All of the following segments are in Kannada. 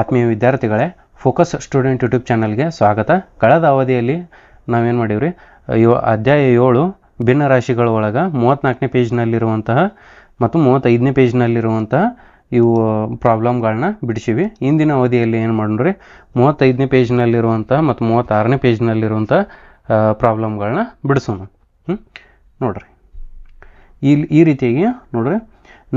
ಆತ್ಮೀಯ ವಿದ್ಯಾರ್ಥಿಗಳೇ ಫೋಕಸ್ ಸ್ಟೂಡೆಂಟ್ ಯೂಟ್ಯೂಬ್ ಚಾನಲ್ಗೆ ಸ್ವಾಗತ. ಕಳೆದ ಅವಧಿಯಲ್ಲಿ ನಾವೇನು ಮಾಡೀವ್ರಿ? ಯೋ ಅಧ್ಯಾಯ ಏಳು ಭಿನ್ನ ರಾಶಿಗಳ ಒಳಗೆ ಮೂವತ್ತ್ನಾಲ್ಕನೇ ಪೇಜ್ನಲ್ಲಿರುವಂತಹ ಮತ್ತು ಮೂವತ್ತೈದನೇ ಪೇಜ್ನಲ್ಲಿರುವಂತಹ ಇವು ಪ್ರಾಬ್ಲಮ್ಗಳನ್ನ ಬಿಡಿಸಿವಿ. ಇಂದಿನ ಅವಧಿಯಲ್ಲಿ ಏನು ಮಾಡೋಣ್ರಿ ಮೂವತ್ತೈದನೇ ಪೇಜ್ನಲ್ಲಿರುವಂಥ ಮತ್ತು ಮೂವತ್ತಾರನೇ ಪೇಜ್ನಲ್ಲಿರುವಂಥ ಪ್ರಾಬ್ಲಮ್ಗಳನ್ನ ಬಿಡಿಸೋಣ. ಹ್ಞೂ ನೋಡ್ರಿ. ಇಲ್ಲಿ ಈ ರೀತಿಯಾಗಿ ನೋಡ್ರಿ.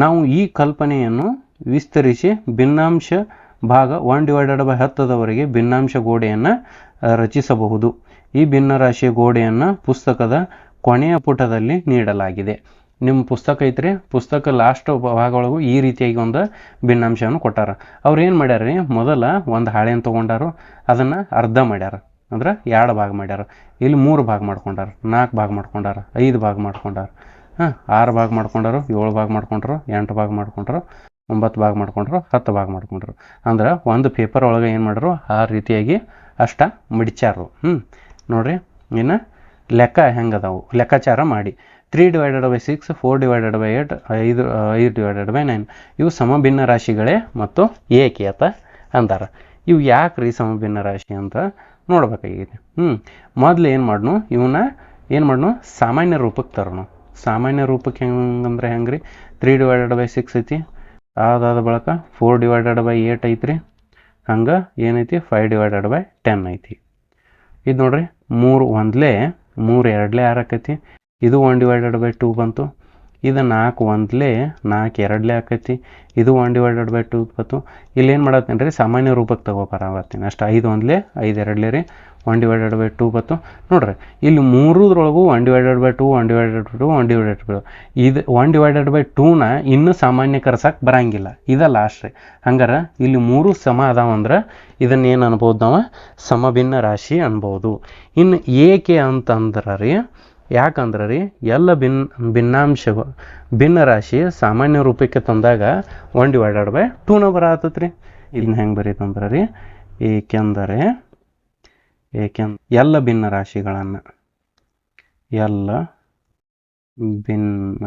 ನಾವು ಈ ಕಲ್ಪನೆಯನ್ನು ವಿಸ್ತರಿಸಿ ಭಿನ್ನಾಂಶ ಭಾಗ ಒನ್ ಡಿವೈಡೆಡ್ ಬೈ ಹತ್ತದವರೆಗೆ ಭಿನ್ನಾಂಶ ಗೋಡೆಯನ್ನು ರಚಿಸಬಹುದು. ಈ ಭಿನ್ನರಾಶಿಯ ಗೋಡೆಯನ್ನು ಪುಸ್ತಕದ ಕೊನೆಯ ಪುಟದಲ್ಲಿ ನೀಡಲಾಗಿದೆ. ನಿಮ್ಮ ಪುಸ್ತಕ ಐತ್ರಿ? ಪುಸ್ತಕ ಲಾಸ್ಟ್ ಭಾಗಗಳಿಗೂ ಈ ರೀತಿಯಾಗಿ ಒಂದು ಭಿನ್ನಾಂಶವನ್ನು ಕೊಟ್ಟಾರ. ಅವ್ರು ಏನು ಮಾಡ್ಯಾರ ರೀ ಮೊದಲ ಒಂದು ಹಾಳೆಯನ್ನು ತೊಗೊಂಡಾರು, ಅದನ್ನು ಅರ್ಧ ಮಾಡ್ಯಾರ. ಅಂದ್ರೆ ಎರಡು ಭಾಗ ಮಾಡ್ಯಾರ. ಇಲ್ಲಿ ಮೂರು ಭಾಗ ಮಾಡ್ಕೊಂಡಾರ, ನಾಲ್ಕು ಭಾಗ ಮಾಡ್ಕೊಂಡಾರ, ಐದು ಭಾಗ ಮಾಡ್ಕೊಂಡಾರ. ಹಾಂ, ಆರು ಭಾಗ ಮಾಡ್ಕೊಂಡಾರು, ಏಳು ಭಾಗ ಮಾಡ್ಕೊಂಡ್ರು, ಎಂಟು ಭಾಗ ಮಾಡ್ಕೊಂಡ್ರು. ಒಂಬತ್ತು ಭಾಗ ಮಾಡ್ಕೊಂಡ್ರು, ಹತ್ತು ಭಾಗ ಮಾಡ್ಕೊಂಡ್ರು. ಅಂದ್ರೆ ಒಂದು ಪೇಪರ್ ಒಳಗೆ ಏನು ಮಾಡ್ರು, ಆ ರೀತಿಯಾಗಿ ಅಷ್ಟ ಮಡಿಚಾರು ಹ್ಞೂ ನೋಡ್ರಿ, ಇನ್ನು ಲೆಕ್ಕ ಹೆಂಗದಾವು? ಲೆಕ್ಕಾಚಾರ ಮಾಡಿ. Three divided by six four divided by eight ಐದು ಐದು ಡಿವೈಡೆಡ್ ಬೈ ನೈನ್ ಇವು ಸಮಭಿನ್ನ ರಾಶಿಗಳೇ ಮತ್ತು ಏಕೆ ಅಂತ ಅಂದಾರ ಇವು ಯಾಕೆ ರೀ ಸಮಭಿನ್ನ ರಾಶಿ ಅಂತ ನೋಡ್ಬೇಕಾಗಿದೆ ಹ್ಞೂ ಮೊದಲು ಏನು ಮಾಡ್ನು? ಇವನ್ನ ಏನು ಮಾಡ್ನು? ಸಾಮಾನ್ಯ ರೂಪಕ್ಕೆ ತರೋಣ ಸಾಮಾನ್ಯ ರೂಪಕ್ಕೆ ಹೆಂಗಂದ್ರೆ ಹೆಂಗೆ ರೀ ತ್ರೀ ಡಿವೈಡೆಡ್ ಬೈ ಸಿಕ್ಸ್ ಐತಿ. ಅದಾದ ಬಳಿಕ ಫೋರ್ ಡಿವೈಡೆಡ್ ಬೈ ಏಟ್ ಐತ್ರಿ. ಹಂಗೆ ಏನೈತಿ? ಫೈವ್ ಡಿವೈಡೆಡ್ ಬೈ ಟೆನ್ ಐತಿ. ಇದು ನೋಡ್ರಿ, ಮೂರು ಒಂದ್ಲೇ, ಮೂರು ಎರಡ್ಲೇ ಆರು ಆಕೈತಿ. ಇದು ಒನ್ ಡಿವೈಡೆಡ್ ಬೈ ಟೂ ಬಂತು. ಇದು ನಾಲ್ಕು ಒಂದ್ಲೇ, ನಾಲ್ಕು ಎರಡ್ಲೇ ಆಕೈತಿ. ಇದು ಒನ್ ಡಿವೈಡೆಡ್ ಬೈ ಟೂ ಬಂತು. ಇಲ್ಲಿ ಏನು ಮಾಡತ್ತೀನಿ ರೀ ಸಾಮಾನ್ಯ ರೂಪಕ್ಕೆ ತಗೋಬರಾಗತ್ತೀನಿ ಅಷ್ಟು ಐದು ಒಂದ್ಲೇ, ಐದು ಎರಡ್ಲೇ ರೀ. ಒನ್ ಡಿವೈಡೆಡ್ ಬೈ ಟೂ ಬಂತು ನೋಡ್ರಿ ಇಲ್ಲಿ ಮೂರದ್ರೊಳಗೂ one divided by two one divided by two one divided by ಇದು ಒನ್ ಡಿವೈಡೆಡ್ ಬೈ ಟೂನ ಇನ್ನೂ ಸಾಮಾನ್ಯಕರ್ಸಕ್ಕೆ ಬರಂಗಿಲ್ಲ. ಇದ ಲಾಸ್ಟ್ ರೀ ಹಂಗಾರೆ ಇಲ್ಲಿ ಮೂರು ಸಮ ಅದಾವಂದ್ರೆ ಇದನ್ನ ಏನು ಅನ್ಬೋದು ನಾವು? ಸಮಭಿನ್ನ ರಾಶಿ ಅನ್ಬೋದು. ಇನ್ನು ಏಕೆ ಅಂತಂದ್ರೆ ರೀ ಯಾಕಂದ್ರೆ ರೀ ಎಲ್ಲ ಭಿನ್ ಭಿನ್ನಾಂಶಗಳು ಭಿನ್ನ ರಾಶಿ ಸಾಮಾನ್ಯ ರೂಪಕ್ಕೆ ತಂದಾಗ ಒನ್ ಡಿವೈಡೆಡ್ ಬೈ ಟೂನ ಬರ ರೀ ಇದನ್ನ ಹೆಂಗೆ ಬರೀತಂದ್ರೆ ರೀ ಏಕೆಂದರೆ ಏಕೆಂದ ಎಲ್ಲ ಭಿನ್ನ ರಾಶಿಗಳನ್ನು. ಎಲ್ಲ ಭಿನ್ನ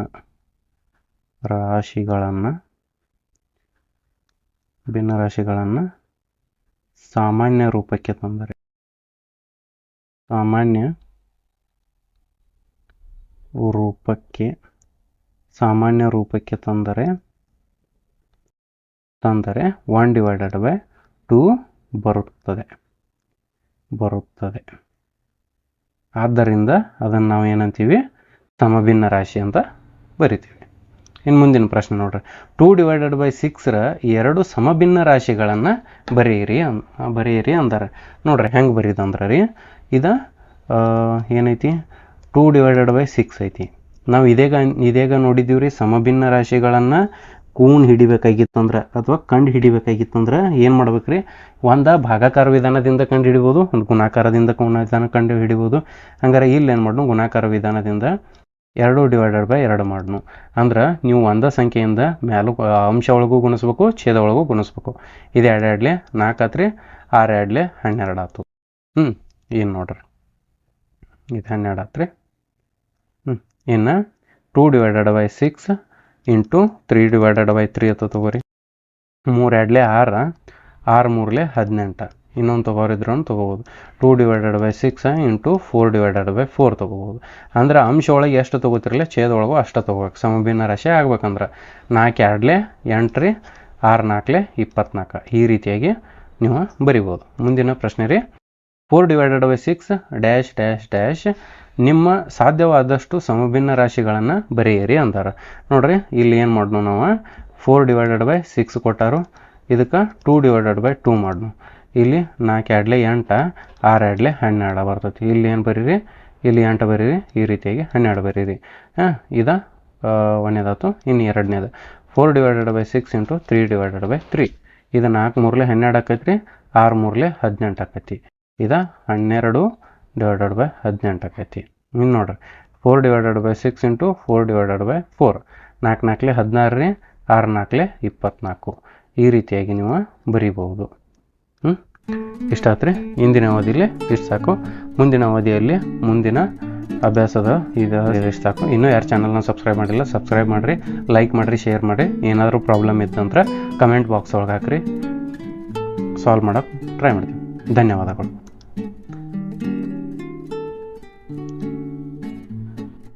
ರಾಶಿಗಳನ್ನು ಭಿನ್ನ ರಾಶಿಗಳನ್ನು ಸಾಮಾನ್ಯ ರೂಪಕ್ಕೆ ತಂದರೆ. ಸಾಮಾನ್ಯ ರೂಪಕ್ಕೆ ಸಾಮಾನ್ಯ ರೂಪಕ್ಕೆ ತಂದರೆ ತಂದರೆ ಒನ್ ಡಿವೈಡೆಡ್ ಬೈ ಟೂ ಬರುತ್ತದೆ. ಬರುತ್ತದೆ. ಆದ್ದರಿಂದ ಅದನ್ನು ನಾವು ಏನಂತೀವಿ? ಸಮಭಿನ್ನ ರಾಶಿ ಅಂತ ಬರಿತೀವಿ. ಇನ್ನು ಮುಂದಿನ ಪ್ರಶ್ನೆ ನೋಡ್ರಿ. ಟೂ ಡಿವೈಡೆಡ್ ಬೈ ಸಿಕ್ಸ್ರ ಎರಡು ಸಮಭಿನ್ನ ರಾಶಿಗಳನ್ನು ಬರೆಯಿರಿ ಅನ್ ಬರೆಯಿರಿ ಅಂದಾರೆ. ನೋಡ್ರಿ, ಹೆಂಗೆ ಬರೀದಂದ್ರೆ ರೀ? ಇದು ಏನೈತಿ? ಟೂ ಡಿವೈಡೆಡ್ ಬೈ ಸಿಕ್ಸ್ ಐತಿ. ನಾವು ಇದೇಗ ಇದೇಗ ನೋಡಿದ್ದೀವಿ ರೀ ಸಮಭಿನ್ನ ರಾಶಿಗಳನ್ನು ಕೂನ್ ಹಿಡಿಬೇಕಾಗಿತ್ತಂದ್ರೆ ಅಥವಾ ಕಂಡು ಹಿಡಿಬೇಕಾಗಿತ್ತಂದ್ರೆ ಏನು ಮಾಡ್ಬೇಕು ರೀ ಒಂದು ಭಾಗಾಕಾರ ವಿಧಾನದಿಂದ ಕಂಡು ಹಿಡಿಬೋದು, ಒಂದು ಗುಣಾಕಾರದಿಂದ ಗುಣ ವಿಧಾನ ಕಂಡು ಹಿಡಿಬೋದು. ಹಂಗಾರೆ ಇಲ್ಲಿ ಏನು ಮಾಡೋಣ ಗುಣಾಕಾರ ವಿಧಾನದಿಂದ ಎರಡು ಡಿವೈಡೆಡ್ ಬೈ ಎರಡು ಮಾಡೋಣ ಅಂದ್ರೆ ನೀವು ಒಂದ ಸಂಖ್ಯೆಯಿಂದ ಮ್ಯಾಲೂ ಅಂಶ ಒಳಗೂ ಗುಣಿಸ್ಬೇಕು, ಛೇದ ಒಳಗೂ ಗುಣಿಸ್ಬೇಕು. ಇದು ಎರಡು ಎರಡ್ಲೆ ನಾಲ್ಕು ಆತ್ರಿ, ಆರು ಎರಡ್ಲೆ ಹನ್ನೆರಡು ಆಯ್ತು ಹ್ಞೂ ಏನು ನೋಡ್ರಿ. ಇದು ಹನ್ನೆರಡು ಆತ್ರಿ. ಹ್ಞೂ ಇನ್ನು two divided by six into three divided by three ಅಂತ ತೊಗೋರಿ. ಮೂರು ಎರಡ್ಲೆ ಆರು ಆರು ಮೂರಲೆ ಹದಿನೆಂಟು. ಇನ್ನೊಂದು ತೊಗೋರಿದ್ರು ತೊಗೋಬೋದು. Two divided by six into four divided by four ತೊಗೋಬೋದು. ಅಂದ್ರೆ ಅಂಶ ಒಳಗೆ ಎಷ್ಟು ತೊಗೋತಿರಲಿಲ್ಲ ಛೇದೊಳಗೂ ಅಷ್ಟು ತೊಗೋಬೇಕು. ಸಮಭಿನ್ನ ರಾಶಿ ಆಗ್ಬೇಕಂದ್ರೆ ನಾಲ್ಕು ಎರಡ್ಲೆ ಎಂಟು ರೀ ಆರು ನಾಲ್ಕಲೆ ಇಪ್ಪತ್ನಾಲ್ಕು. ಈ ರೀತಿಯಾಗಿ ನೀವು ಬರಿಬೋದು. ಮುಂದಿನ ಪ್ರಶ್ನೆ ರೀ. Four divided by six dash dash dash. ನಿಮ್ಮ ಸಾಧ್ಯವಾದಷ್ಟು ಸಮಭಿನ್ನ ರಾಶಿಗಳನ್ನು ಬರೆಯಿರಿ ಅಂತಾರೆ ನೋಡ್ರಿ, ಇಲ್ಲಿ ಏನು ಮಾಡೋಣ ನಾವು? ಫೋರ್ ಡಿವೈಡೆಡ್ ಬೈ ಸಿಕ್ಸ್ ಕೊಟ್ಟಾರು. ಇದಕ್ಕೆ ಟೂ ಡಿವೈಡೆಡ್ ಬೈ ಟೂ ಮಾಡೋಣ ಇಲ್ಲಿ ನಾಲ್ಕು ಎರಡ್ಲೆ ಎಂಟು, ಆರು ಎರಡ್ಲೆ ಹನ್ನೆರಡು ಬರ್ತೈತಿ. ಇಲ್ಲಿ ಏನು ಬರೀರಿ? ಇಲ್ಲಿ ಎಂಟು ಬರೀರಿ. ಈ ರೀತಿಯಾಗಿ ಹನ್ನೆರಡು ಬರೀರಿ. ಹಾಂ, ಇದು ಒಂದನೇದಾಯ್ತು ಇನ್ನು ಎರಡನೇದು. Four divided by six into three divided by three. ಇದು ನಾಲ್ಕು ಮೂರಲೆ ಹನ್ನೆರಡು ಆಕೈತಿ ರೀ ಆರು ಮೂರಲೆ ಹದಿನೆಂಟು ಆಕೈತಿ. ಇದು ಹನ್ನೆರಡು ಡಿವೈಡೆಡ್ ಬೈ ಹದಿನೆಂಟು ಆಕೈತಿ. ಇನ್ನು ನೋಡ್ರಿ four divided by six into four divided by four ನಾಲ್ಕು ನಾಲ್ಕಲೆ ಹದಿನಾರು ರೀ, ಆರು ನಾಲ್ಕಲೆ ಇಪ್ಪತ್ನಾಲ್ಕು. ಈ ರೀತಿಯಾಗಿ ನೀವು ಬರೀಬಹುದು. ಹ್ಞೂ ಇಷ್ಟಾತ್ರಿ ಇಂದಿನ ಅವಧಿಯಲ್ಲಿ ಇಷ್ಟು ಸಾಕು. ಮುಂದಿನ ಅವಧಿಯಲ್ಲಿ ಮುಂದಿನ ಅಭ್ಯಾಸದ ಇದು ಇಷ್ಟು ಸಾಕು. ಇನ್ನೂ ಯಾರು ಚಾನಲ್ನ ಸಬ್ಸ್ಕ್ರೈಬ್ ಮಾಡಿಲ್ಲ ಸಬ್ಸ್ಕ್ರೈಬ್ ಮಾಡಿರಿ ಲೈಕ್ ಮಾಡಿರಿ ಶೇರ್ ಮಾಡಿರಿ. ಏನಾದರೂ ಪ್ರಾಬ್ಲಮ್ ಇತ್ತಂದ್ರೆ ಕಮೆಂಟ್ ಬಾಕ್ಸ್ ಒಳಗೆ ಹಾಕ್ರಿ. ಸಾಲ್ವ್ ಮಾಡೋಕ್ಕೆ ಟ್ರೈ ಮಾಡ್ತೀವಿ ಧನ್ಯವಾದಗಳು.